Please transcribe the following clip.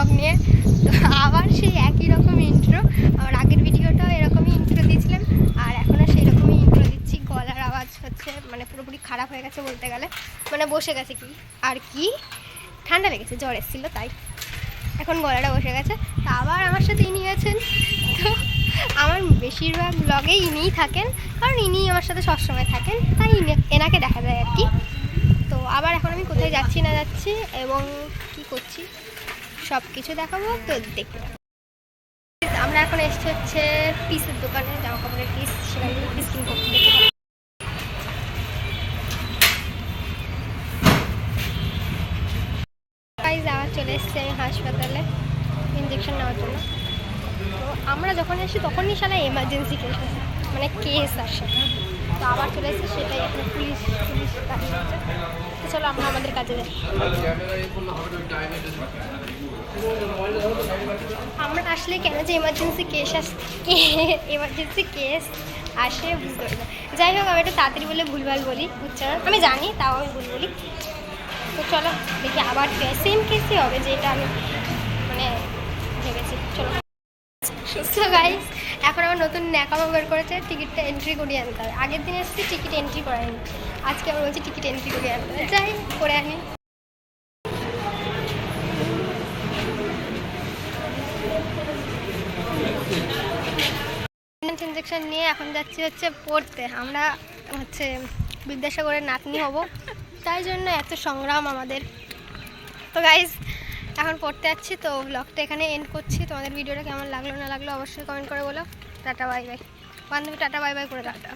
Blog নিয়ে। তো আবার সেই একই রকম ইন্ট্রো আমার আগের ভিডিওটাও এরকমই ইন্ট্রো দিয়েছিলাম। আর এখনও সেই রকমই ইন্ট্রো দিচ্ছি। গলার আওয়াজ হচ্ছে মানে পুরোপুরি খারাপ হয়ে গেছে বলতে গেলে। মানে বসে গেছে কি? আর কি? ঠান্ডা লেগেছে, জ্বর এসেছিল, তাই। এখন গলাটা বসে গেছে। তো আবার আমার সাথে ইনি আছেন। তো আমার বেশিরভাগ ব্লগে ইনিই থাকেন। কারণ ইনি আমার সাথে সবসময় থাকেন। তাই এনাকে দেখা যায় আর কি। তো আবার এখন আমি কোথায় যাচ্ছি না যাচ্ছি এবং কি করছি? সব কিছু দেখাবো, তো দেখতে আমরা এখন এসছি হচ্ছে পিসের দোকানে, জামা কাপড়ের পিস সেখান থেকে পিস আবার চলে এসেছি আমি হাসপাতালে ইঞ্জেকশন নেওয়ার জন্য। তো আমরা যখন আসি তখনই সালা এমার্জেন্সি কেস মানে কেস আসে। তো আবার চলে এসেছি, সেটাই এখন পুলিশ পুলিশ তো চলো আমরা আমাদের কাজে যাই। আমরা আসলে কেন যে এমার্জেন্সি কেস আস এমার্জেন্সি কেস আসে বুঝতে পারি না। যাই হোক, আমি একটু তাড়াতাড়ি বলে ভুলভাল বলি উচ্চারণ আমি জানি, তাও আমি ভুল বলি। তো চলো, দেখি আবার সেম কেসই হবে যেটা আমি মানে ভেবেছি। চলো। সুস্থ গাইস এখন আমার নতুন ন্যাকামো বের করেছে টিকিটটা এন্ট্রি করিয়ে আনতে হবে। আগের দিন এসেছি টিকিট এন্ট্রি করায়নি। আজকে আমি বলছি টিকিট এন্ট্রি করিয়ে আনতে হবে। যাই করে আনি। ইঞ্জেকশন নিয়ে এখন যাচ্ছি হচ্ছে পড়তে। আমরা হচ্ছে বিদ্যাসাগরের নাতনি হব। তাই জন্য এত সংগ্রাম আমাদের। তো গাইজ এখন পড়তে যাচ্ছি। তো ব্লগটা এখানে এন্ড করছি। তোমাদের ভিডিওটা কেমন লাগল, না লাগল অবশ্যই কমেন্ট করে বলো। টাটা বাই বাই বান্ধবী, টাটা বাই বাই করে টাটা